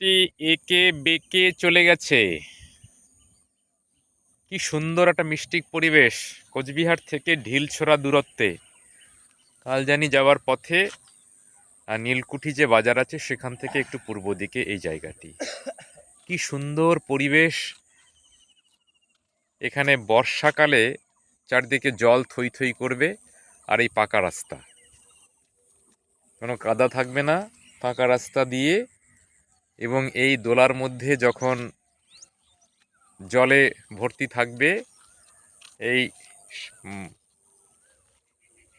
রাস্তাটি একে বেঁকে চলে গেছে। কি সুন্দর একটা মিষ্টিক পরিবেশ কোচবিহার থেকে ঢিলছোড়া দূরত্বে। কালজানি যাওয়ার পথে, আর নীলকুঠি যে বাজার আছে সেখান থেকে একটু পূর্ব দিকে এই জায়গাটি। কি সুন্দর পরিবেশ। এখানে বর্ষাকালে চারদিকে জল থই থই করবে, আর এই পাকা রাস্তা। কোনো কাদা থাকবে না, পাকা রাস্তা দিয়ে এবং এই দোলার মধ্যে যখন জলে ভর্তি থাকবে, এই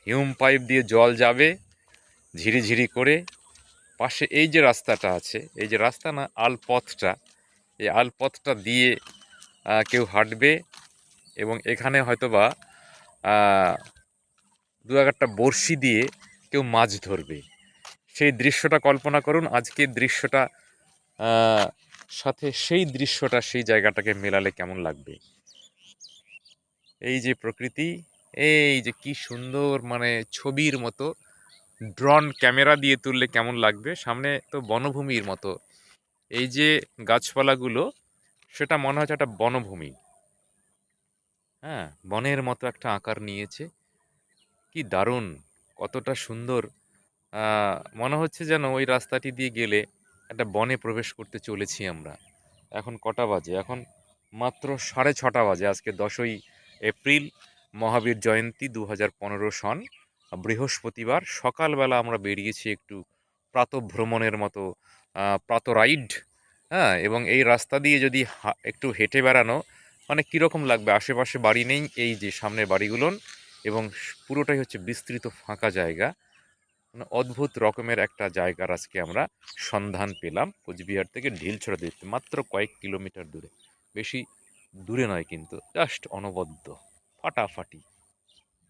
হিউম পাইপ দিয়ে জল যাবে ঝিরিঝিরি করে পাশে এই যে রাস্তাটা আছে, এই যে রাস্তা না, আলপথটা, এই আলপথটা দিয়ে কেউ হাঁটবে এবং এখানে হয়তোবা দু একটা বড়শি দিয়ে কেউ মাছ ধরবে। সেই দৃশ্যটা কল্পনা করুন, আজকের দৃশ্যটা সাথে সেই দৃশ্যটা, সেই জায়গাটাকে মেলালে কেমন লাগবে? এই যে প্রকৃতি, এই যে কি সুন্দর মানে ছবির মতো, ড্রোন ক্যামেরা দিয়ে তুললে কেমন লাগবে? সামনে তো বনভূমির মতো। এই যে গাছপালাগুলো, সেটা মনে হচ্ছে একটা বনভূমি। হ্যাঁ বনের মতো একটা আকার নিয়েছে। কি দারুণ, কতটা সুন্দর। মনে হচ্ছে যেন ওই রাস্তাটি দিয়ে গেলে একটা বনে প্রবেশ করতে চলেছি আমরা। এখন কটা বাজে? এখন মাত্র সাড়ে ছটা বাজে। আজকে দশই এপ্রিল, মহাবীর জয়ন্তী দু হাজার পনেরো সন। বৃহস্পতিবার সকালবেলা আমরা বেরিয়েছি একটু প্রাতভ্রমণের মতো প্রাত রাইড হ্যাঁ? এবং এই রাস্তা দিয়ে যদি একটু হেঁটে বেড়ানো মানে কীরকম লাগবে? আশেপাশে বাড়ি নেই, এই যে সামনের বাড়িগুলোন এবং পুরোটাই হচ্ছে বিস্তৃত ফাঁকা জায়গা। মানে অদ্ভুত রকমের একটা জায়গার আজকে আমরা সন্ধান পেলাম। কোচবিহার থেকে ঢিলছড়া দিতে মাত্র কয়েক কিলোমিটার দূরে। বেশি দূরে নয় কিন্তু জাস্ট অনবদ্য, ফাটাফাটি।